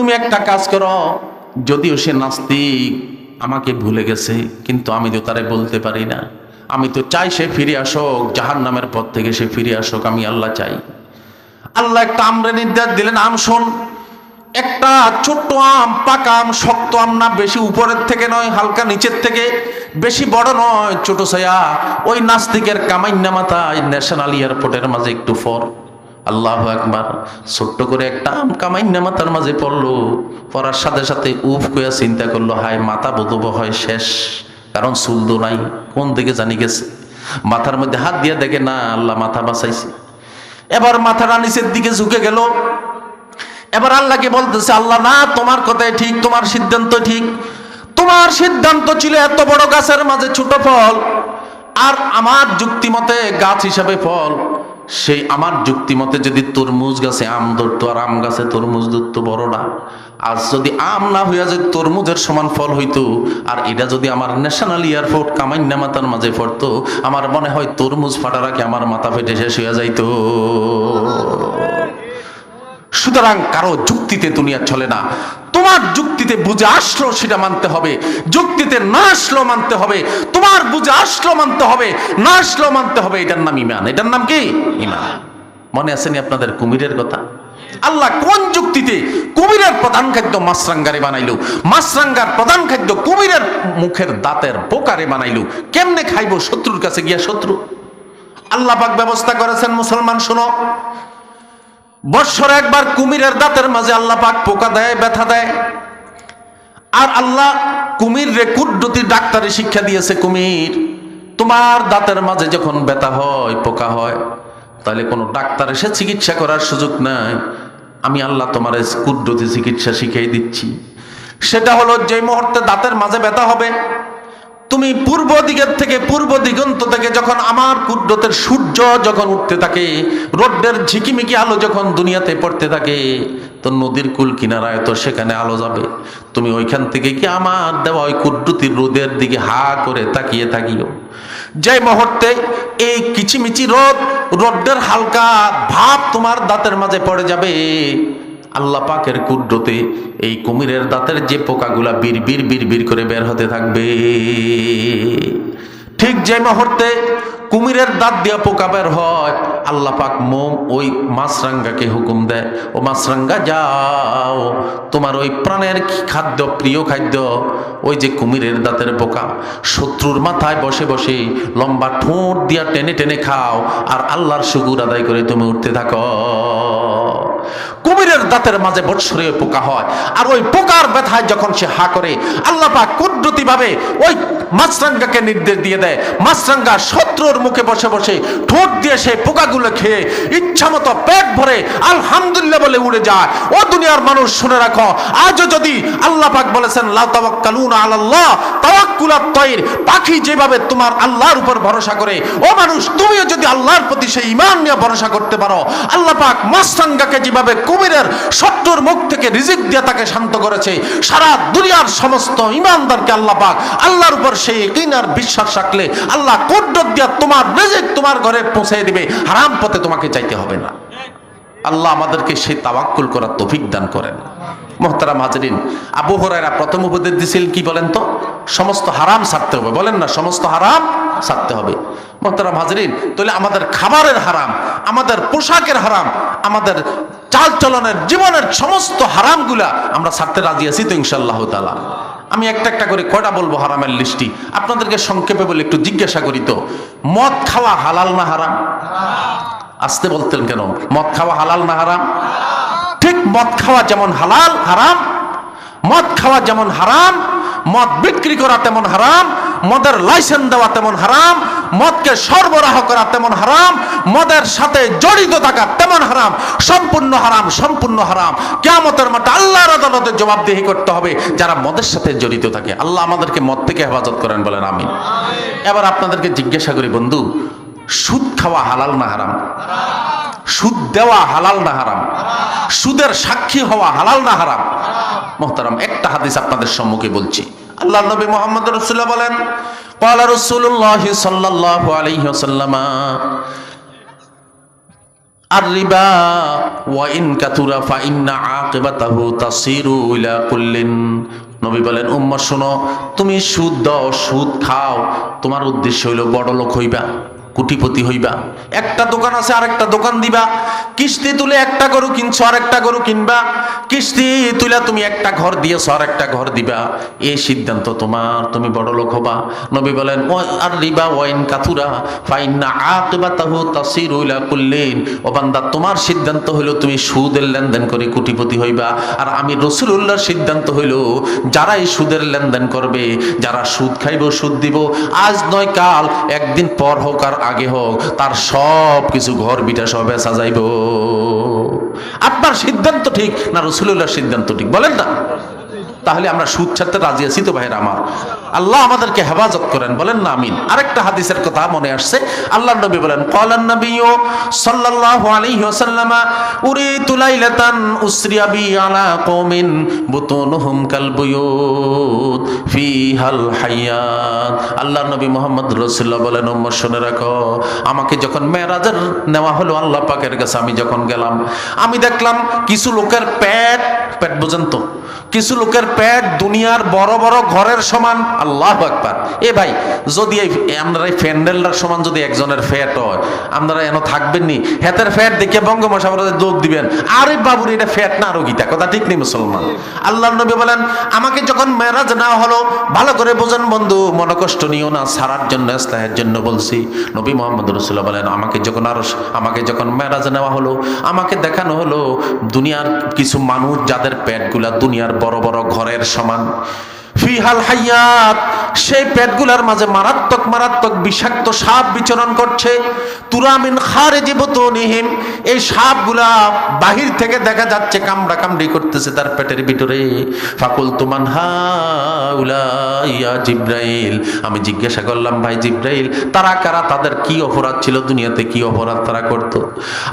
তুমি একটা কাজ করো, যদিও সে নাস্তিক, আমাকে ভুলে গেছে, কিন্তু আমি তো তারে বলতে পারি না। আমি তো চাই সে ফিরে আসুক জাহান নামের পর থেকে সে ফিরে আসুক, আমি আল্লাহ চাই। আল্লাহ একটা আমরে নির্দেশ দিলেন, আম শোন, একটা ছোট্ট আম, পাকা আম, শক্ত আম না, বেশি উপরের থেকে নয়, হালকা নিচের থেকে, বেশি বড় নয়, ছোট ছায়া, ওই নাস্তিকের কামাইন্না মাথায় ন্যাশনাল এয়ারপোর্টের মাঝে একটু ফর। আল্লাহ একবার ছোট্ট করে একটা আম কামাইন্না মাথার মাঝে পড়ল। পড়ার সাথে সাথে উফ কইয়া চিন্তা করল, হায়, মাথা বোধব হয় শেষ, কারণ সুলদো নাই, কোন দিকে জানি গেছে। মাথার মধ্যে হাত দিয়ে দেখে, না, আল্লাহ মাথা বাঁচাইছে। এবার মাথাটা নিচের দিকে ঝুঁকে গেল। এবার আল্লাহকে বলতেছে, আল্লাহ, না, তোমার কথাই ঠিক, তোমার সিদ্ধান্ত ঠিক। তোমার সিদ্ধান্ত ছিল এত বড় গাছের মাঝে ছোট ফল, আর আমার যুক্তি মতে গাছ হিসাবে ফল। সেই আমার যুক্তি মতে যদি তরমুজ গাছে আম ধরতো আর আম গাছে তরমুজ ধরতো বড় না আর যদি আম না হইয়া যে তরমুজের সমান ফল হইতো, আর এটা যদি আমার ন্যাশনাল এয়ারপোর্ট কামাইন্যা মাতার মাঝে পড়তো, আমার মনে হয় তরমুজ ফাটারাকে আমার মাথা ফেটে শেষ হইয়া যাইতো। সুতরাং কারও যুক্তিতে দুনিয়া চলে না। তোমার যুক্তিতে বুঝে আসলো সেটা মানতে হবে। যুক্তিতে না আসলো মানতে হবে। তোমার বুঝে আসলো মানতে হবে। না আসলো মানতে হবে, এটার নাম ইমান এটার নাম কি? ইমান মনে আসেনি আপনাদের কুমিরের কথা? আল্লাহ কোন যুক্তিতে কুমিরের প্রধান খাদ্য মাছরাঙ্গারে বানাইলো? মাছরাঙ্গার প্রধান খাদ্য কুমিরের মুখের দাঁতের পোকারে বানাইলো। কেমনে খাইবো শত্রুর কাছে গিয়া শত্রু? আল্লাহ পাক ব্যবস্থা করেছেন, মুসলমান শোনো। বৎসরে একবার কুমিরের দাঁতের মাঝে আল্লাহ পাক পোকা দেয়, ব্যথা দেয়। আর আল্লাহ কুমির রে কুদ্দুতি ডাক্তারি শিক্ষা দিয়েছে, কুমির, তোমার দাঁতের মাঝে যখন ব্যথা হয়, পোকা হয়, তাহলে কোনো ডাক্তার এসে চিকিৎসা করার সুযোগ নাই। আমি আল্লাহ তোমার কুদ্দুতি চিকিৎসা শিখিয়ে দিচ্ছি। সেটা হলো যে মুহূর্তে দাঁতের মাঝে ব্যথা হবে তুমি পূর্ব দিকের থেকে পূর্ব দিগন্ত থেকে যখন আমার কুদ্রতের সূর্য যখন উঠতে থাকে রোডের ঝিকিমিকি আলো যখন দুনিয়াতে পড়তে থাকে, তো নদীর কুল কিনারায় তো সেখানে আলো যাবে। তুমি ওইখান থেকে কি আমার দেওয়া ওই কুদ্রতির রোদের দিকে হা করে তাকিয়ে থাকিও? যে মুহূর্তে এই কিচিমিচি রোদ রোডের হালকা ভাব তোমার দাঁতের মাঝে পড়ে যাবে আল্লাহ পাকের কুদ্রতে এই কুমিরের দাঁতের যে পোকাগুলা বীর বীর বীর বীর করে বের হতে থাকবে। ঠিক যে মুহূর্তে কুমিরের দাঁত দিয়া পোকা বের হয়, আল্লাহ পাক মোম ওই মাছরাঙ্গাকে হুকুম দেয়, ও মাছরাঙ্গা, যাও। তোমার ওই প্রাণের খাদ্য, প্রিয় খাদ্য? ওই যে কুমিরের দাঁতের পোকা। শত্রুর মাথায় বসে বসে লম্বা ঠোঁট দিয়া টেনে টেনে খাও, আর আল্লাহর শুকুর আদায় করে তুমি উঠতে থাকো। কুমিরের দাঁতের মাঝে বৎসরে পোকা হয়। আর ওই পোকার ব্যথায় যখন সে হা করে, আল্লাহ পাক কুদরতি ভাবে ওই মাছরাঙ্গাকে নির্দেশ দিয়ে দেয়। মাছরাঙ্গা শত্রুর মুখে বসে বসে ঠোঁট দিয়ে সেই পোকাগুলো খেয়ে ইচ্ছা মতো পেট ভরে আলহামদুলিল্লাহ বলে উড়ে যায়। ও দুনিয়ার মানুষ শুনে রাখো, আজও যদি আল্লাহ পাক বলেছেন, লা তাওয়াক্কালুনা আলাল্লাহ তাওয়াক্কুলাত তৈর পাখি যেভাবে তোমার আল্লাহর উপর ভরসা করে, ও মানুষ, তুমিও যদি আল্লাহর প্রতি সেই ইমান নিয়ে ভরসা করতে পারো, আল্লাহ পাক মাছরাঙ্গাকে যেভাবে কুমিরের শত্রুর মুখ থেকে রিজিক দিয়ে তাকে শান্ত করেছে, সারা দুনিয়ার সমস্ত ইমানদারকে আল্লাহ পাক আল্লাহর উপর সেই কিনার বিশ্বাস রাখলে আল্লাহ কুদ্রত দিয়া তোমার রিজিক তোমার ঘরে পৌঁছে দিবে। হারাম পথে তোমাকে চাইতে হবে না। আল্লাহ আমাদেরকে সেই তাওয়াক্কুল করার তৌফিক দান করেন। মোহতারাম হাজরিন, আবু হরাইরা প্রথম উপদেশ দিয়েছিলেন কি বলেন তো? সমস্ত হারাম ছাড়তে হবে। বলেন না, সমস্ত হারাম ছাড়তে হবে। মোহতারাম হাজরিন, তাহলে আমাদের খাবারের হারাম, আমাদের পোশাকের হারাম, আমাদের চাল চলনের জীবনের সমস্ত হারামগুলা আমরা ছাড়তে রাজি আছি তো ইনশাল্লাহ তালা আমি একটা একটা করে কয়টা বলব হারামের লিস্টি? আপনাদেরকে সংক্ষেপে বলে একটু জিজ্ঞাসা করি তো। মদ খাওয়া হালাল না হারাম? আসতে বলতেন কেন? মদ খাওয়া হালাল না হারাম? ঠিক মদ খাওয়া যেমন হালাল, হারাম। মদ খাওয়া যেমন হারাম, মদ বিক্রি করা তেমন হারাম মদের লাইসেন্স দেওয়া তেমন হারাম, মদকে সরবরাহ করা তেমন হারাম, মদের সাথে জড়িত থাকা তেমন হারাম, সম্পূর্ণ হারাম সম্পূর্ণ হারাম। কেয়ামতের মাঠে আল্লাহর আদালতে জবাবদিহি করতে হবে, যারা মদের সাথে জড়িত থাকে। আল্লাহ আমাদেরকে মদ থেকে হেফাজত করেন বলেন আমি এবার আপনাদেরকে জিজ্ঞাসা করি, বন্ধু, সুদ খাওয়া হালাল না হারাম? সুদ দেওয়া হালাল না হারাম? সুদের সাক্ষী হওয়া হালাল না হারাম? মোহতারাম, একটা হাদিস আপনাদের সম্মুখে বলছি। আল্লাহ নবী মোহাম্মদ রসুল্লাহ বলেন কলা রসুল্লাহ সাল্লাহ আলহিহসাল্লামা আর রিবা কাতুরা আকিবাতাহু তাসিরু ইলা কুল্লিন। নবী বলেন উম্মা শোনো, তুমি সুদ দাও, সুদ খাও, তোমার উদ্দেশ্য হইল বড় লোক হইবা। কুটিপতি হইবা। একটা দোকান আছে, আরেকটা দোকান দিবা। কিস্তি তুলে একটা গরু কিনছো আর একটা গরু কিনবা। কিস্তি তুলে তুমি একটা ঘর দিয়েছ আর একটা ঘর দিবা। এই সিদ্ধান্ত তোমার, তুমি বড় লোক হবা। নবী বলেন ও আর রিবা ওয়াইন কাতুরা ফাইন্না আকিবাতাহু তাসিরু ইলা কুল্লিন। ও বান্দা, তোমার সিদ্ধান্ত হইল তুমি সুদের লেনদেন করে কুটিপতি হইবা। আর আমি রসুলুল্লাহর সিদ্ধান্ত হইল যারা এই সুদের লেনদেন করবে, যারা সুদ খাইব, সুদ দিব, আজ নয় কাল, একদিন পর হোক আর আগে হোক, তার সব কিছু ঘর বিটা সবে সাজাইব আপনার সিদ্ধান্ত ঠিক না রসুল্লাহর সিদ্ধান্ত ঠিক? বলেন না। তাহলে আমরা সুদ ছাড়তে রাজি আছি তো ভাইয়ের আমার? আল্লাহ আমাদেরকে হেফাজত করেন, বলেন না আমিন। আরেকটা হাদিসের কথা মনে আসছে আল্লাহ নবী বলেন কলান নবী ও সাল্লাল্লাহু আলাইহি ওয়াসাল্লামা, উরিতু লাইলাতান উসরিয়া বি আলা কওমিন বুতুনুহুম কাল বুয়ুত ফিহাল হায়াত। আল্লাহর নবী মুহাম্মদ রাসূলুল্লাহ বলেন, উম্মত, শুনে রাখো, আমাকে যখন মেরাজের নেওয়া হলো আল্লাহ পাকের কাছে, আমি যখন গেলাম, আমি দেখলাম কিছু লোকের পেট পেট বুঝেন তো। কিছু লোকের পেট দুনিয়ার বড় বড় ঘরের সমান। আল্লাহ একবার এ ভাই, যদি এই আপনারা এই ফ্যান্ডেলটার সমান যদি একজনের ফ্যাট হয়, আপনারা এন থাকবেন নি হেতের ফ্যাট দেখে বঙ্গমহাসাগরে দৌড় দিবেন। আরে বাবুর, এটা ফ্যাট না আরও গীতা কথা ঠিক নেই মুসলমান। আল্লাহ নবী বলেন, আমাকে যখন মেরাজ না হলো, ভালো করে বোঝেন বন্ধু, মনে কষ্ট নিও না, সারার জন্য, ইসলাহের জন্য বলছি। নবী মোহাম্মদ রসুল্লাহ বলেন, আমাকে যখন আরও, আমাকে যখন মেরাজ নেওয়া হলো, আমাকে দেখানো হলো, দুনিয়ার কিছু মানুষ যাদের পেটগুলা দুনিয়ার বড় বড় ঘরের সমান। ফিহাল হাইয়াত সেই পেটগুলার মাঝে মারাত্মক মারাত্মক বিষাক্ত সাপ বিচরণ করছে। তুরামিন খারে জীবতনিহিম এই সাপগুলা বাহির থেকে দেখা যাচ্ছে কামড়া কামড়ি করতেছে তার পেটের ভিতরে। ফাকুল তুমান ইয়া জিব্রাইল, আমি জিজ্ঞাসা করলাম, ভাই জিব্রাইল, তারা কারা? তাদের কি অপরাধ ছিল দুনিয়াতে? কি অপরাধ তারা করত?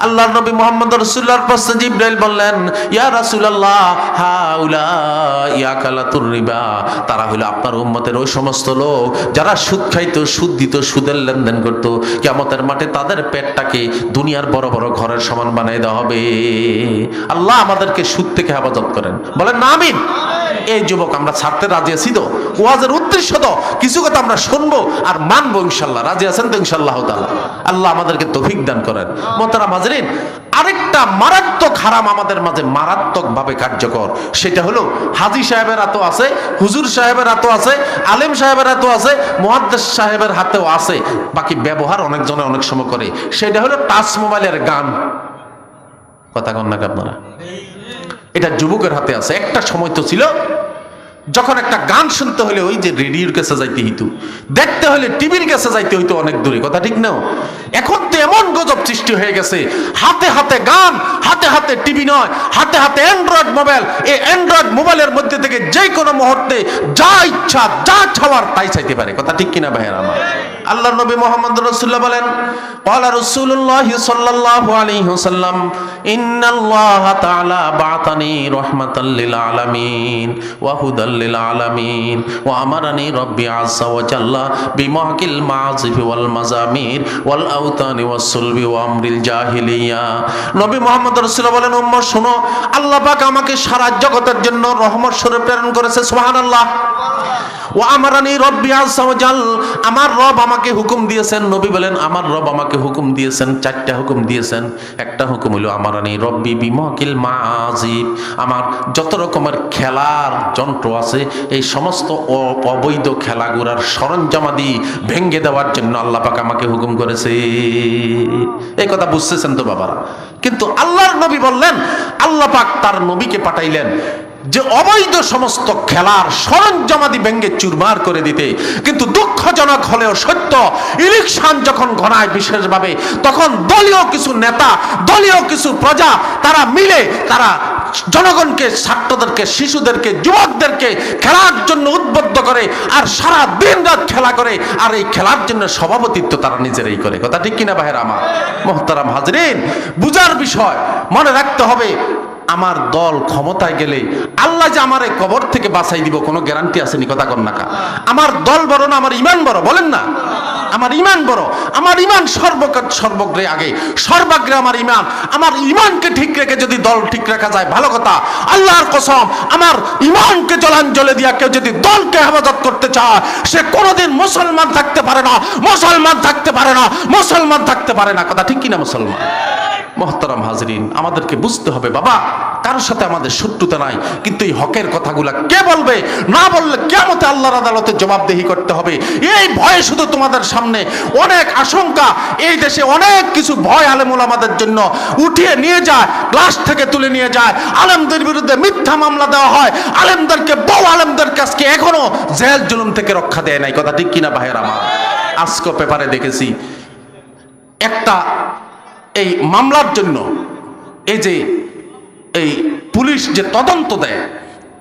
আল্লাহ নবী মোহাম্মদ রসুল্লাহর প্রশ্নে জিব্রাইল বললেন, ইয়া রাসূলুল্লাহ হাউলা ইয়া কালাতুর রিবা তারা হলো আপনার উম্মতের ওই সমস্ত লোক যারা সুদ খাইতো, সুদ দিত, সুদের লেনদেন করত। কেমতের মাঠে তাদের পেটটাকে দুনিয়ার বড় বড় ঘরের সমান বানাই দেওয়া হবে। আল্লাহ আমাদেরকে সুদ থেকে হেফাজত করেন। বলেন না, আমিন। এই যুবক আমরা ছাড়তে রাজি আছি তো? ওয়াজের উদ্দেশ্য তো? কিছু কথা আমরা শুনব আর মানবো ইনশাল্লাহ। রাজি আছেন তো ইনশাল্লাহ আল্লাহ আমাদেরকে তৌফিক দান করেন। মতারা মাজরিন হাজরিন আরেকটা মারাত্মক হারাম আমাদের মাঝে মারাত্মক ভাবে কার্যকর। সেটা হলো হাজি সাহেবের হাতও আছে, হুজুর সাহেবের হাতও আছে, আলেম সাহেবের হাতও আছে, মহাদ্দেস সাহেবের হাতেও আছে। বাকি ব্যবহার অনেকজনে অনেক সময় করে। সেটা হলো টাচ মোবাইলের গান। কথা কন আপনারা? এটা যুবকের হাতে আছে। একটা সময় তো ছিল যখন একটা গান শুনতে হলে ওই যে রেডিওর কাছে যাইতে হইতো, দেখতে হলে টিভির কাছে যাইতে হইতো অনেক দূরে, কথা ঠিক না? এখন তো এমন গজব সৃষ্টি হয়ে গেছে, হাতে হাতে গান, হাতে হাতে টিভি নয়, হাতে হাতে অ্যান্ড্রয়েড মোবাইল, এই অ্যান্ড্রয়েড মোবাইলের মধ্যে থেকে যে কোনো মুহূর্তে যা ইচ্ছা, যা ছাওয়ার তাই চাইতে পারে, কথা ঠিক কিনা ভাইয়ের আমার? আল্লাহ নবী মোহাম্মদ রাসূলুল্লাহ বলেন, ক্বালা রসুল্লাহ সাল্লাল্লাহু আলাইহি ওয়াসাল্লাম, ইন্নাল্লাহা তাআলা বাতানি রহমাতাল্লিল আলামিন ওয়া হুদাল লিল আলামিন ওয়া আমারানি রাব্বি আজ্জা ওয়া জাল্লা বিমহকিল মাযিফি ওয়াল মাযামির ওয়াল আওতানি ওয়াস সুলবি ওয়া আমরিল জাহিলিয়া। নবী মোহাম্মদ রাসূলুল্লাহ বলেন, উম্মত, শুনো, আল্লাহ পাক আমাকে সারা জগতের জন্য রহমত স্বরূপ প্রেরণ করেছে, সুবহানাল্লাহ। ও আমারানি রাব্বি আজ্জা ওয়া জাল আমার রব আমাকে হুকুম দিয়েছেন, নবী বলেন, আমার রব আমাকে হুকুম দিয়েছেন, চারটা হুকুম দিয়েছেন। একটা হুকুম হলো আমারানি রব্বি বিমকিল মাজিব আমার যত রকমের খেলার যন্ত্র আছে, এই সমস্ত অবৈধ খেলাগুড়ার সরঞ্জামাদি ভেঙ্গে দেওয়ার জন্য আল্লাহ পাক আমাকে হুকুম করেছে। এই কথা বুঝতেছেন তো বাবারা। কিন্তু আল্লাহর নবী বললেন, আল্লাহ পাক তার নবীকে পাঠাইলেন। যে অবৈধ সমস্ত খেলার সরঞ্জামাদি ব্যঙ্গে চুরমার করে দিতে। কিন্তু দুঃখজনক হলেও সত্য, ইলেকশন যখন ঘনায় বিশেষভাবে, তখন দলীয় কিছু নেতা, দলীয় কিছু প্রজা, তারা মিলে তারা জনগণকে, ছাত্রদেরকে, শিশুদেরকে, যুবকদেরকে খেলার জন্য উদ্বুদ্ধ করে আর সারা দিন রাত খেলা করে। আর এই খেলার জন্য সভাপতিত্ব তারা নিজেরাই করে। কথা ঠিক কিনা ভাইয়ের আমার? মোহতারাম হাজরিন, বুঝার বিষয় মনে রাখতে হবে আমার দল ক্ষমতায় গেলে আল্লাহ যে আমার এই কবর থেকে বাঁচাই দিব, কোনো গ্যারান্টি আসেনি, কথা কন নাকা আমার দল বড় না, আমার ইমান বড়, বলেন না? আমার ইমান বড়, আমার ইমান সর্বকার সর্বগ্রে আগে। সর্বাগ্রে আমার ইমান, আমার ইমানকে ঠিক রেখে যদি দল ঠিক রাখা যায়, ভালো কথা। আল্লাহর কসম, আমার ইমানকে জলাঞ্জলে দিয়া কেউ যদি দলকে হেফাজত করতে চায়, সে কোনোদিন মুসলমান থাকতে পারে না, মুসলমান থাকতে পারে না, মুসলমান থাকতে পারে না। কথা ঠিক কিনা মুসলমান? মহতারাম হাজরিন, আমাদেরকে বুঝতে হবে, বাবা, কারোর সাথে আমাদের শত্রুতা নাই, কিন্তু এই হকের কথাগুলা কে বলবে? না বললে কেমতে আল্লাহর আদালতে জবাবদেহি করতে হবে। এই ভয়ে শুধু তোমাদের সামনে অনেক আশঙ্কা, এই দেশে অনেক কিছু ভয় আলেমুল আমাদের জন্য উঠিয়ে নিয়ে যায় ক্লাস থেকে তুলে নিয়ে যায়। আলেমদের বিরুদ্ধে মিথ্যা মামলা দেওয়া হয়। আলেমদেরকে, বউ আলেমদের কাছকে এখনও জেল জুলুম থেকে রক্ষা দেয় নাই। কথা ঠিক কিনা ভাইয়ের আমার? আজকে পেপারে দেখেছি, একটা এই মামলার জন্য এই যে এই পুলিশ যে তদন্ত দেয়,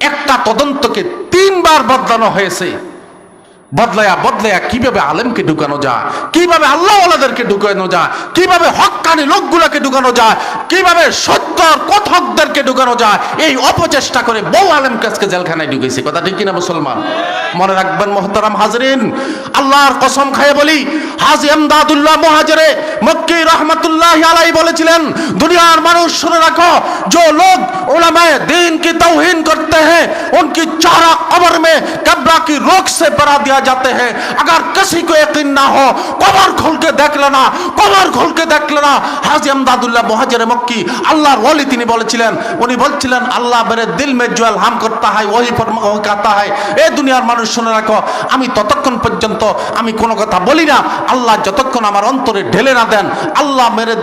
একটা তদন্তকে তিনবার বদলানো হয়েছে। বদলায়া বদলায়া কীভাবে আলেমকে ঢুকানো যায়, কীভাবে আল্লাহওয়ালাদেরকে ঢুকানো যায়, কীভাবে হকানি লোকগুলাকে ঢুকানো যায়, কীভাবে সত্যর কথকদেরকে ঢুকানো যায় এই অপচেষ্টা করে বউ আলেমকে আজকে জেলখানায় ঢুকেছে কথা ঠিক কিনা মুসলমান মনে রাখবেন মোহতারাম হাজরিন আল্লাহর কসম খায় বলি হাজি এমদাদুল্লাহ মহাজরে মক্কি রহমতুল্লাহ আলাই বলেছিলেন দুনিয়ার মানুষ শুনে রাখো जो लोग उलमाए दीन की तौहीन करते हैं उनकी चारा कब्र में कब्रा की रोक से बरा दिया जाते हैं अगर किसी को यकीन ना हो कबर खोल के देख लेना কবর খোলকে দেখলে না হাজি আমদাদুল্লাহ মহাজরে মক্কি আল্লাহর ওলি তিনি বলেছিলেন, উনি বলছিলেন, আল্লাহ মেরে দিল মে জল হাম করতা হয় ওহি কাতা হয়। এ দুনিয়ার মানুষ শুনে রাখো, আমি ততক্ষণ পর্যন্ত আমি কোনো কথা বলি না। আল্লাহ যতক্ষণ আমার অন্তরে ঢেলে না দেন, আল্লাহ মেরে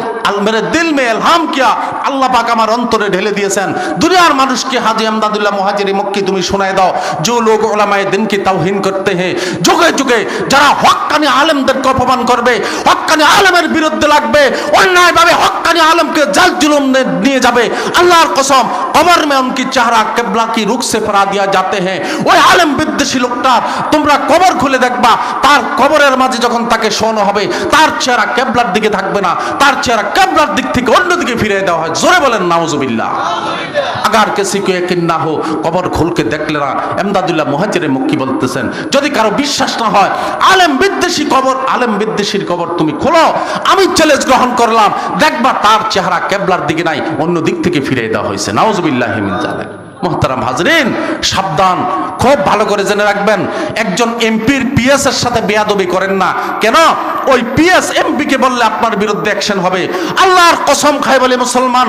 মেরে দিল মে এলহাম কিয়া, আল্লাহ পাক আমার অন্তরে ঢেলে দিয়েছেন। দুনিয়ার মানুষকে হাজি আমদাদুল্লাহ মহাজেরি মক্কি তুমি শোনায় দাও। যে লোক ওলামায়ে দিনকে তাওহিন করতে হে, যুগে যুগে যারা হক্কানি আলেমদেরকে অপমান করবে হক্কানি আলেমের বিরুদ্ধে লাগবে, অন্যায়ভাবে হক্কানি আলেমকে জাল জুলুম নে- নিয়ে যাবে আল্লাহর কসম কবর মে উনকি চেহারা কেবলা কি রুখ সে ফেরা দিয়া যাতে हैं ওই আলেম বিদ্বেষী লোকটা তোমরা কবর খুলে দেখবা তার কবরের মাঝে যখন তাকে শোনো হবে তার চেহারা কেবলার দিকে থাকবে না তার চেহারা কেবলার দিক থেকে অন্যদিকে ফিরিয়ে দেওয়া হয় জোরে বলেন নাউজুবিল্লাহ আগার কেসি কো यकीन না হো কবর খুলকে দেখলে না এমদাদুল্লাহ মুহাজিরে মুক্কি বলতেছেন যদি কারো বিশ্বাস না হয় আলেম বিদ্বেষী কবর আলেম বিদ্বেষীর কবর তুমি খোলো। আমি চ্যালেঞ্জ গ্রহণ করলাম। দেখবা তার চেহারা কেবলার দিকে নাই, অন্য দিক থেকে ফিরিয়ে দেওয়া হয়েছে। নাউজুবিল্লাহ মিন জালিক মোহতারাম হাজরিন, সাবধান। খুব ভালো করে জেনে রাখবেন, একজন এমপির পিএস এর সাথে বেয়াদবি করেন না। কেন? ওই পিএস এমপি কে বললে আপনার বিরুদ্ধে অ্যাকশন হবে। আল্লাহর কসম খায় বলে মুসলমান,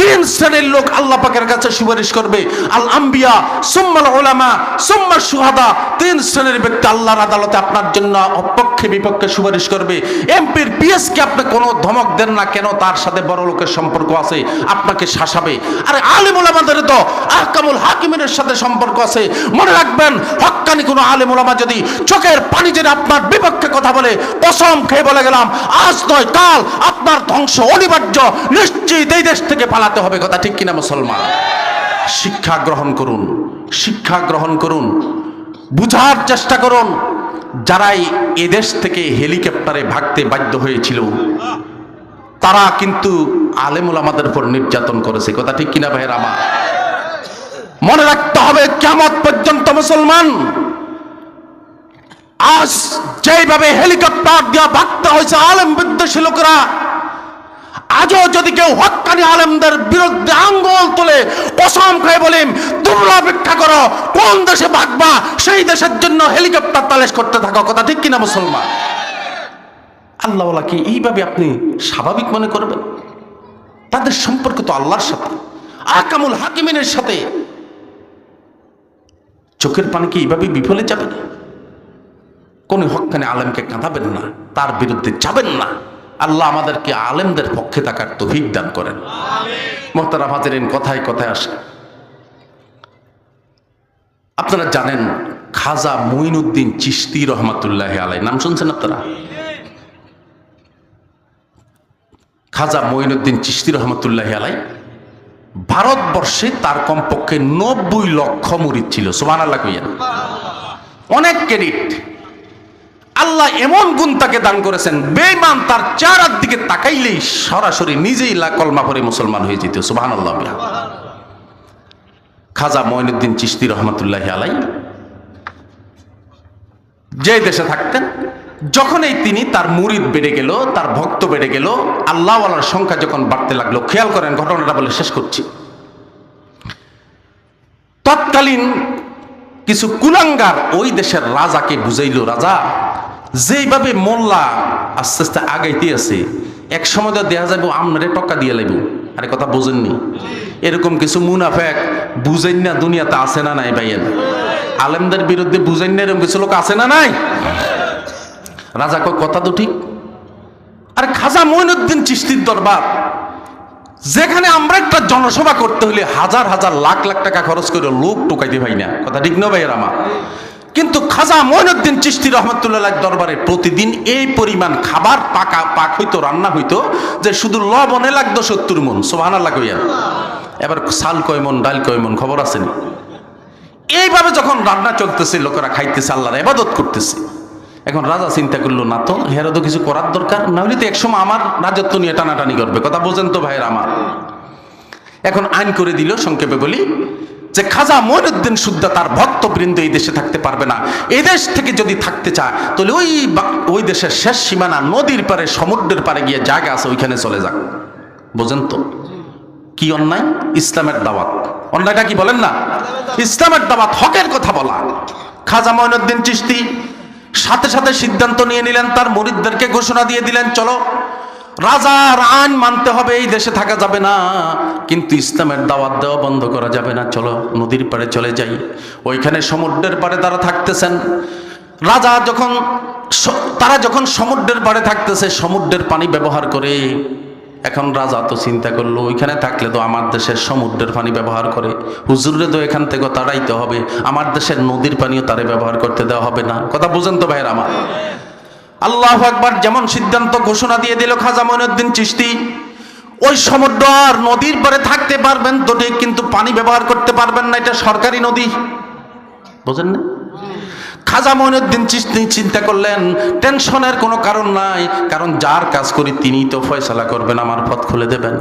তিন শ্রেণির লোক আল্লাহ পাকের কাছে সুপারিশ করবে। আল আম্বিয়া, সুম্মাল ওলামা সুম্মা সুহাদা তিন শ্রেণির ব্যক্তি আল্লাহর আদালতে আপনার জন্য অপক্ষে বিপক্ষে সুপারিশ করবে। এমপির পিএস কে আপনি কোনো ধমক দেন না কেন? তার সাথে বড় লোকের সম্পর্ক আছে, আপনাকে শাসাবে। আরে আলিম ওলামাদের তো আহকামুল হাকিমের সাথে সম্পর্ক আছে। মনে রাখবেন হক্কানি কোনো আলিম ওলামা যদি চোখের পানি যদি আপনার বিপক্ষে কথা বলে কসম খেয়ে বলে গেলাম, আজ নয়, কাল আপনার ধ্বংস অনিবার্য, নিশ্চিত এই দেশ থেকে পালাতে হবে। কথা ঠিক কিনা মুসলমান? শিক্ষা গ্রহণ করুন, শিক্ষা গ্রহণ করুন, বুঝার চেষ্টা করুন। যারাই এদেশ থেকে হেলিকপ্টারে ভাগতে বাধ্য হয়েছিল, তারা কিন্তু আলেমুল আমাদের উপর নির্যাতন করেছে। কথা ঠিক কিনা ভাইয়ের আমার? মনে রাখতে হবে কেমন পর্যন্ত মুসলমান আজ যেভাবে হেলিকপ্টার দিয়া ভাগতে হয়েছে আলেম বিদ্বেষী লোকেরা আজও যদি কেউ হক্কানি আলেমদের বিরুদ্ধে আঙ্গল তোলে কসম খেয়ে বলিম তোমরা অপেক্ষা করো, কোন দেশে ভাগবা সেই দেশের জন্য হেলিকপ্টার তালেশ করতে থাকো। কথা ঠিক কিনা মুসলমান? আল্লাহ কি, এইভাবে আপনি স্বাভাবিক মনে করবেন? তাদের সম্পর্ক তো আল্লাহর সাথে। আকামুল হাকিমিনের সাথে। চোখের পানি কি এইভাবে বিফলে যাবে না? কোন হক্কানে আলেমকে কাঁদাবেন না, তার বিরুদ্ধে যাবেন না। আল্লাহ আমাদেরকে আলেমদের পক্ষে থাকার তৌফিক দান করেন। মোহতারাম হাজারিন কথায় কথায় আসে আপনারা জানেন খাজা মঈনুদ্দিন চিশতি রহমাতুল্লাহ আলাই নাম শুনছেন আপনারা? খাজা মঈনুদ্দিন চিশতি রহমতুল্লাহ আলাই ভারতবর্ষে তার কমপক্ষে নব্বই লক্ষ মুরিদ ছিল। সোমান আল্লাহ কইয়া অনেক ক্রেডিট। আল্লাহ এমন গুণ তাকে দান করেছেন, বেঈমান তার চারার দিকে তাকাইলেই সরাসরি নিজেই কলমা পরে মুসলমান হয়ে যেত। সুবাহ আল্লাহ খাজা মঈনুদ্দিন চিশতি রহমতুল্লাহ আলাই যে দেশে থাকতেন, যখনই তিনি তার মুরিদ বেড়ে গেল, তার ভক্ত বেড়ে গেল, আল্লাহওয়ালার সংখ্যা যখন বাড়তে লাগল, খেয়াল করেন, ঘটনাটা বলে শেষ করছি। তৎকালীন কিছু কুলাঙ্গার ওই দেশের রাজাকে বুঝাইল, রাজা, যেইভাবে মোল্লা আস্তে আস্তে আগাইতে আছে, এক সময় তো দেয়া যাবে আমরে টকা দিয়ে লাইব। আরে কথা বোঝেননি? এরকম কিছু মুনাফেক বুঝেন না দুনিয়াতে আছে না নাই ভাইয়েন আলেমদের বিরুদ্ধে বুঝেন না এরকম কিছু লোক আছে না নাই? রাজা কথা তো ঠিক। আর খাজা মঈনুদ্দিন চিস্তির দরবার যেখানে আমরা একটা জনসভা করতে হলে হাজার হাজার লাখ লাখ টাকা খরচ করে লোক টোকাইতে ভাই না। কথা ঠিক না ভাইয়ের আমার কিন্তু খাজা মঈনুদ্দিন চিস্তি রহমতুল্লাহ দরবারে প্রতিদিন এই পরিমাণ খাবার পাকা পাক হইতো, রান্না হইতো, যে শুধু লবণে লাগতো সত্তর মন। সোহান আল্লাহ এবার সাল কয় মন, ডাল কয় মন, খবর আসেনি এইভাবে যখন রান্না চলতেছে, লোকেরা খাইতেছে, আল্লাহর এবাদত করতেছে। এখন রাজা চিন্তা করল, না তো, হেরা তো কিছু করার দরকার, না হলে তো একসময় আমার রাজত্ব নিয়ে টানাটানি করবে। কথা বোঝেন তো ভাইয়ের আমার। এখন আইন করে দিল, সংক্ষেপে বলি, যে খাজা মঈনুদ্দিন শুদ্ধ তার ভক্তবৃন্দ এই দেশে থাকতে পারবে না। এই দেশ থেকে যদি থাকতে চায়, তাহলে ওই ওই দেশের শেষ সীমানা নদীর পারে সমুদ্রের পারে গিয়ে জায়গা আছে, ওইখানে চলে যাক। বোঝেন তো? কি অন্যায়? ইসলামের দাওয়াত। অন্যায়টা কি বলেন না? ইসলামের দাওয়াত হকের কথা বলা। খাজা মঈনুদ্দিন চিশতি সাথে সাথে সিদ্ধান্ত নিয়ে নিলেন, তার মরিদদেরকে ঘোষণা দিয়ে দিলেন, চলো। রাজার আইন মানতে হবে, এই দেশে থাকা যাবে না। কিন্তু ইসলামের দাওয়াত দেওয়া বন্ধ করা যাবে না, চলো নদীর পারে চলে যাই। ওইখানে সমুদ্রের পাড়ে তারা থাকতেছেন। রাজা যখন তারা যখন সমুদ্রের পাড়ে থাকতেছে, সমুদ্রের পানি ব্যবহার করে এখন রাজা তো চিন্তা করল, ওইখানে থাকলে তো আমার দেশের সমুদ্রের পানি ব্যবহার করে। হুজুরে তো এখান থেকে তাড়াইতে হবে। আমার দেশের নদীর পানিও তারে ব্যবহার করতে দেওয়া হবে না। কথা বুঝেন তো ভাইয়ের আমার। আল্লাহ একবার যেমন সিদ্ধান্ত ঘোষণা দিয়ে দিল খাজা মঈনুদ্দিন চিশতি, ওই সমুদ্র আর নদীর পরে থাকতে পারবেন তো কিন্তু পানি ব্যবহার করতে পারবেন না, এটা সরকারি নদী। বুঝেন না? খাজা মঈনুদ্দিন চিস্তি চিন্তা করলেন, টেনশনের কোনো কারণ নাই, কারণ যার কাজ করি তিনিই তো ফয়সালা করবেন, আমার পথ খুলে দেবেন।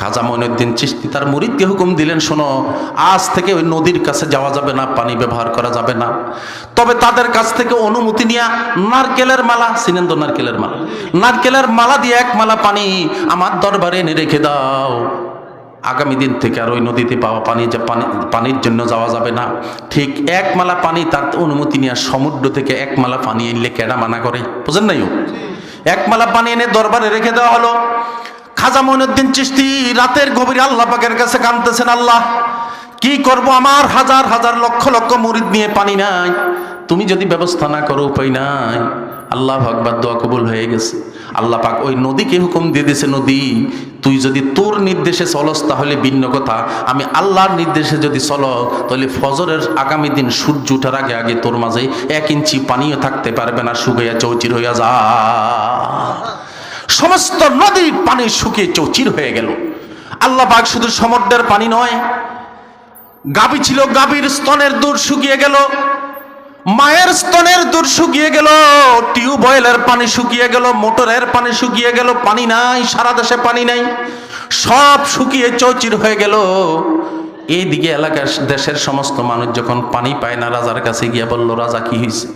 খাজা মঈনুদ্দিন চিস্তি তার মুরিদকে হুকুম দিলেন, শোনো, আজ থেকে ওই নদীর কাছে যাওয়া যাবে না, পানি ব্যবহার করা যাবে না। তবে তাদের কাছ থেকে অনুমতি নিয়ে নারকেলের মালা চিনেন তো নারকেলের মালা নারকেলের মালা দিয়ে এক মালা পানি আমার দরবারে এনে রেখে দাও। আগামী দিন থেকে আর ওই নদীতে পাওয়া পানি যে পানি, পানির জন্য যাওয়া যাবে না। ঠিক এক মালা পানি তার অনুমতি নিয়ে সমুদ্র থেকে এক মালা পানি এনলে কেডা মানা করে। বুঝেন নাই? এক মালা পানি এনে দরবারে রেখে দেওয়া হলো। খাজা মঈনুদ্দিন চিস্তি রাতের গভীর আল্লাহ পাকের কাছে কাঁদতেছেন, আল্লাহ, কি করব? আমার হাজার হাজার লক্ষ লক্ষ মুরিদ নিয়ে পানি নাই। তুমি যদি ব্যবস্থা না করো, উপায় নাই। আল্লাহ আকবার দোয়া কবুল হয়ে গেছে। আল্লাহ পাক ওই নদীকে হুকুম দিয়ে দিয়েছে, নদী, তুই যদি তোর নির্দেশে চলস তাহলে ভিন্ন কথা। আমি আল্লাহর নির্দেশে যদি চলো তাহলে ফজরের আগামী দিন সূর্য উঠার আগে আগে তোর মাঝে এক ইঞ্চি পানিও থাকতে পারবে না শুকাইয়া চৌচির হইয়া যা। সমস্ত নদীর পানি শুকিয়ে চৌচির হয়ে গেল। আল্লাহ পাক শুধু সমুদ্রের পানি নয়, গাবি ছিল গাবির স্তনের দূর শুকিয়ে গেল। মায়ের স্তনের দূর শুকিয়ে গেল, টিউবওয়েলের পানি শুকিয়ে গেল, মোটরের পানি শুকিয়ে গেল, পানি নাই, সারা দেশে পানি নাই। সব শুকিয়ে চৌচির হয়ে গেল। এইদিকে এলাকার দেশের সমস্ত মানুষ যখন পানি পায় না, রাজার কাছে গিয়ে বলল, রাজা, কি হয়েছে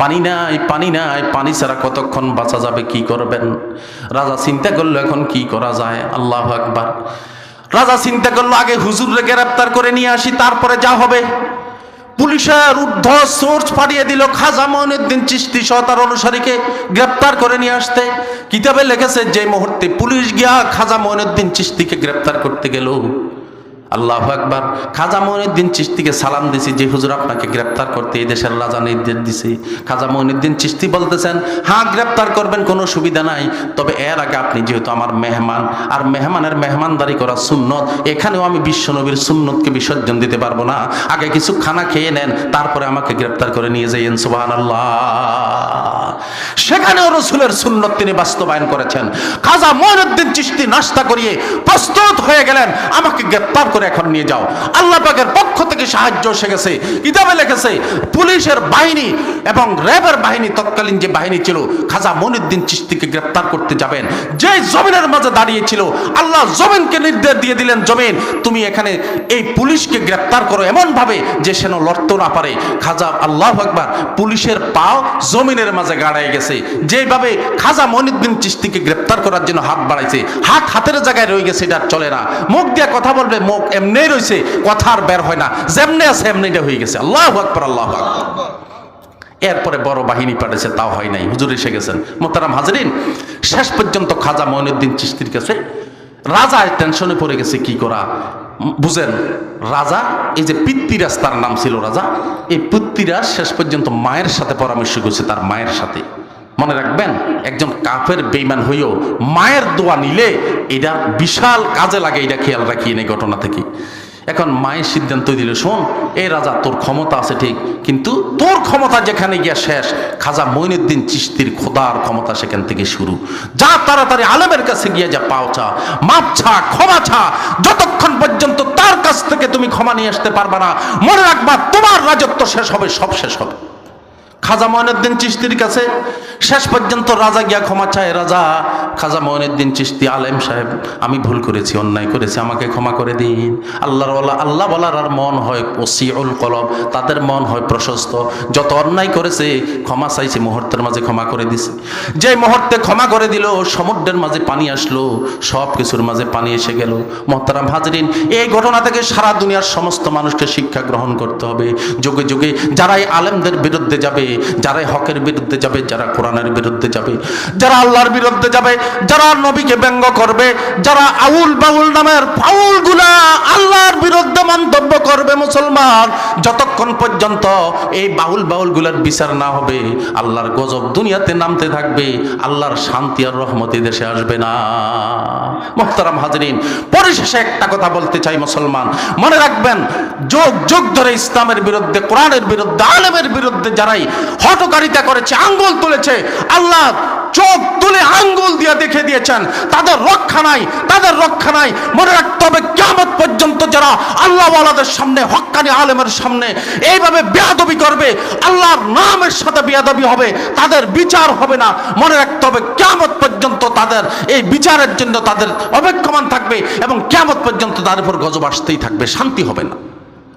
পানি নাই পানি নাই, পানি ছাড়া কতক্ষণ বাঁচা যাবে, কি করবেন? রাজা চিন্তা করল, এখন কি করা যায়? আল্লাহ আকবার। রাজা চিন্তা করল, আগে হুজুররে গ্রেপ্তার করে নিয়ে আসি, তারপরে যা হবে। পুলিশের উর্ধ সোর্স পাঠিয়ে দিল খাজা মঈনুদ্দিন চিস্তি সহ তার অনুসারীকে গ্রেপ্তার করে নিয়ে আসতে। কিতাবে লেখেছে, যে মুহূর্তে পুলিশ গিয়া খাজা মঈনুদ্দিন চিস্তিকে গ্রেপ্তার করতে গেল। আল্লাহ আকবার। খাজা মঈনুদ্দিন চিস্তিকে সালাম দিছি যে, হুজুর, আপনাকে গ্রেপ্তার করতে এই দেশের রাজা নির্দেশ দিছে। খাজা মঈনুদ্দিন চিস্তি বলতেছেন হ্যাঁ গ্রেপ্তার করবেন, কোনো সুবিধা নাই। তবে এর আগে আপনি যেহেতু আমার মেহমান, আর মেহমানের মেহমানদারি করা সুন্নত, এখানেও আমি বিশ্বনবীর সুন্নতকে বিসর্জন দিতে পারব না। আগে কিছু খানা খেয়ে নেন, তারপরে আমাকে গ্রেপ্তার করে নিয়ে যাইয়েন আল্লাহ সেখানেও রসুলের সুন্নত তিনি বাস্তবায়ন করেছেন। খাজা মঈনুদ্দিন চিস্তি নাস্তা করিয়ে প্রস্তুত হয়ে গেলেন, আমাকে গ্রেপ্তার করে এখন নিয়ে যাও। আল্লাহ পাকের পক্ষ থেকে সাহায্য এসে গেছে, কিতাবে লিখেছে, পুলিশের বাহিনী এবং র্যাবের বাহিনী, তৎকালীন যে বাহিনী ছিল, খাজা মঈনুদ্দিন চিস্তিকে গ্রেপ্তার করতে যাবেন। যে জমিনের মাঝে দাঁড়িয়েছিল আল্লাহ জমিনকে নির্দেশ দিয়ে দিলেন, জমিন, তুমি এখানে এই পুলিশকে গ্রেপ্তার করো এমনভাবে যে সেন লড়তে না পারে। খাজা, আল্লাহ আকবার, পুলিশের পাও জমিনের মাঝে গাড়ি গেছে। যেভাবে খাজা মনিউদ্দিন চিস্তিকে গ্রেপ্তার করার জন্য হাত বাড়াইছে, হাত হাতের জায়গায় রয়ে গেছে, এটা চলে না। মুখ দিয়ে কথা বলবে, মুখ এমনি রয়েছে, কথা আর বের হয় না। যেমনি আছে এমনিটা হয়ে গেছে। আল্লাহ আকবর আল্লাহ আকবর। এরপরে বড় বাহিনী পাঠিয়েছে তাও হয় নাই। হুজুর এসে গেছেন। মোতারাম হাজরিন, শেষ পর্যন্ত খাজা মঈনুদ্দিন চিস্তির কাছে রাজা টেনশনে পড়ে গেছে, কি করা? বুঝেন, রাজা, এই যে পিতৃরাজ তার নাম ছিল রাজা, এই পিতৃরাজ শেষ পর্যন্ত মায়ের সাথে পরামর্শ করছে তার মায়ের সাথে। মনে রাখবেন, একজন কাফের বেইমান হইও মায়ের দোয়া নিলে এটা বিশাল কাজে লাগে, এটা খেয়াল রাখি এই ঘটনা থেকে। এখন মায়ের সিদ্ধান্ত দিল, শোন, এই রাজা, তোর ক্ষমতা আছে ঠিক, কিন্তু তোর ক্ষমতা যেখানে গিয়া শেষ, খাজা মঈনুদ্দিন চিস্তির খোদার ক্ষমতা সেখান থেকে শুরু। যা তাড়াতাড়ি আলেমের কাছে গিয়ে যা, পাও চা, মাপ ছা ক্ষমা ছা যতক্ষণ পর্যন্ত তার কাছ থেকে তুমি ক্ষমা নিয়ে আসতে পারবা না, মনে রাখবা তোমার রাজত্ব শেষ হবে, সব শেষ হবে। খাজা মঈনুদ্দিন চিস্তির কাছে শেষ পর্যন্ত রাজা গিয়া ক্ষমা চায়, রাজা, খাজা মঈনুদ্দিন চিস্তি আলেম সাহেব, আমি ভুল করেছি, অন্যায় করেছি, আমাকে ক্ষমা করে দিন। আল্লাহর আল্লাহ বলার আর মন হয় ওসিউল কলম তাদের মন হয় প্রশস্ত। যত অন্যায় করেছে, ক্ষমা চাইছে, মুহূর্তের মাঝে ক্ষমা করে দিছে। যে মুহূর্তে ক্ষমা করে দিল, সমুদ্রের মাঝে পানি আসলো, সব কিছুর মাঝে পানি এসে গেল। মোহতারাম হাজরিন, এই ঘটনা থেকে সারা দুনিয়ার সমস্ত মানুষকে শিক্ষা গ্রহণ করতে হবে। যুগে যুগে যারাই আলেমদের বিরুদ্ধে যাবে যারাই হকের বিরুদ্ধে যাবে, যারা কোরআনের বিরুদ্ধে যাবে, যারা আল্লাহর বিরুদ্ধে যাবে, যারা নবীকে ব্যঙ্গ করবে, যারা আউল বাউল নামের ফাউলগুলা আল্লাহর বিরুদ্ধে মন্তব্য করবে মুসলমান, যতক্ষণ পর্যন্ত এই বাউল বাউলগুলার বিচার না হবে, আল্লাহর গজব দুনিয়াতে নামতে থাকবে, আল্লাহর শান্তি আর রহমতি দেশে আসবে না। মোহতারাম হাজরিন, পরিশেষে একটা কথা বলতে চাই মুসলমান, মনে রাখবেন, যোগ যোগ ধরে ইসলামের বিরুদ্ধে, কোরআনের বিরুদ্ধে, আলেমের বিরুদ্ধে যারাই হটকারিতা করেছে, আঙ্গুল তুলেছে। আল্লাহ চোখ তুলে আঙ্গুল দিয়ে দেখে দিয়েছেন, তাদের রক্ষা নাই, তাদের রক্ষা নাই। মনে রাখতে হবে কেমন পর্যন্ত যারা আল্লাহ ওয়ালাদের সামনে হক্কানি আলেমের সামনে এইভাবে বেয়াদবি করবে, আল্লাহর নামের সাথে বেয়াদবি হবে, তাদের বিচার হবে না। মনে রাখতে হবে কেমন পর্যন্ত তাদের, এই বিচারের জন্য তাদের অপেক্ষমান থাকবে এবং কেমন পর্যন্ত তার উপর গজব আসতেই থাকবে, শান্তি হবে না।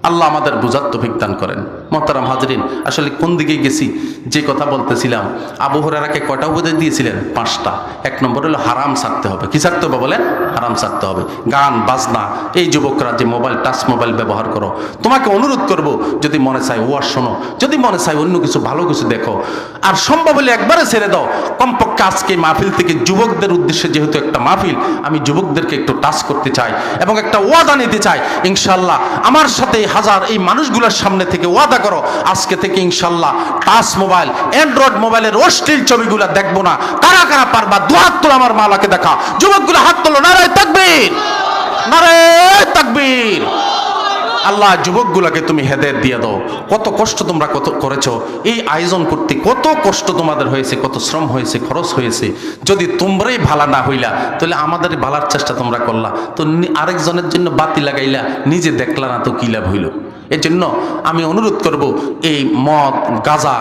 আল্লাহ আমাদের বুঝার তৌফিক করেন। মহতারাম হাজরিন, আসলে কোন দিকে গেছি? যে কথা বলতেছিলাম, আবু হরারাকে কয়টা উপদেশ দিয়েছিলেন? পাঁচটা। এক নম্বর হলো হারাম ছাড়তে হবে। কি ছাড়তে হবে বলেন? হারাম ছাড়তে হবে। গান, বাজনা, এই যুবকরা যে মোবাইল, টাচ মোবাইল ব্যবহার করো। তোমাকে অনুরোধ করব, যদি মনে চায় ওয়ার শোনো, যদি মনে চায় অন্য কিছু, ভালো কিছু দেখো। আর সম্ভব হলে একবারে ছেড়ে দাও। কমপক্ষে আজকে মাহফিল থেকে যুবকদের উদ্দেশ্যে যেহেতু একটা মাহফিল, আমি যুবকদেরকে একটু টাচ করতে চাই এবং একটা ওয়াদা নিতে চাই। ইনশাল্লাহ আমার সাথে হাজার এই মানুষগুলোর সামনে থেকে ওয়াদা করো, আজকে থেকে ইনশাল্লাহ টাচ মোবাইল, অ্যান্ড্রয়েড মোবাইলের অশ্লীল ছবিগুলো দেখব না। কারা কারা পারবা? দু হাত তোলো আমার মালাকে দেখা। যুবকগুলো হাত তোলো, নারায় তাকবীর নারায় তাকবীর। আল্লাহ যুবকগুলোকে তুমি হেদায়ত দিয়ে দাও। কত কষ্ট তোমরা কত করেছ। এই আয়োজন করতে কত কষ্ট তোমাদের হয়েছে, কত শ্রম হয়েছে, খরচ হয়েছে। যদি তোমরাই ভালা না হইলা, তাহলে আমাদের ভালার চেষ্টা তোমরা করলা। তো আরেকজনের জন্য বাতি লাগাইলা, নিজে দেখলা না তো কি লাভ হইল। এর জন্য আমি অনুরোধ করব, এই মদ, গাঁজা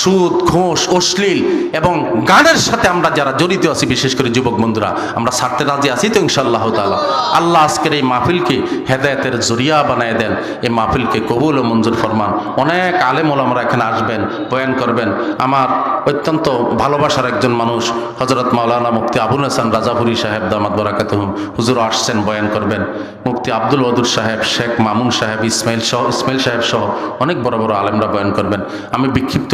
সুদ, ঘোষ, অশ্লীল এবং গানের সাথে আমরা যারা জড়িত আছি, বিশেষ করে যুবক বন্ধুরা, আমরা ছাড়তে রাজি আছি তো ইনশাল্লাহ তালা আল্লাহ আজকের এই মাহফিলকে হেদায়তের জরিয়া বানায় দেন। এই মাহফিলকে কবুল ও মঞ্জুর ফরমান। অনেক আলেম ওলামরা এখানে আসবেন, বয়ান করবেন। আমার অত্যন্ত ভালোবাসার একজন মানুষ হজরত মাওলানা মুফতি আবুল হাসান রাজাপুরি সাহেব, দামাত বরাকাতহুম হুজুর আসছেন, বয়ান করবেন। মুফতি আব্দুল ওদুর সাহেব, শেখ মামুন সাহেব, ইসমাইল সহ, ইসমাইল সাহেব সহ অনেক বড় বড় আলেমরা বয়ান করবেন। আমি বিক্ষিপ্ত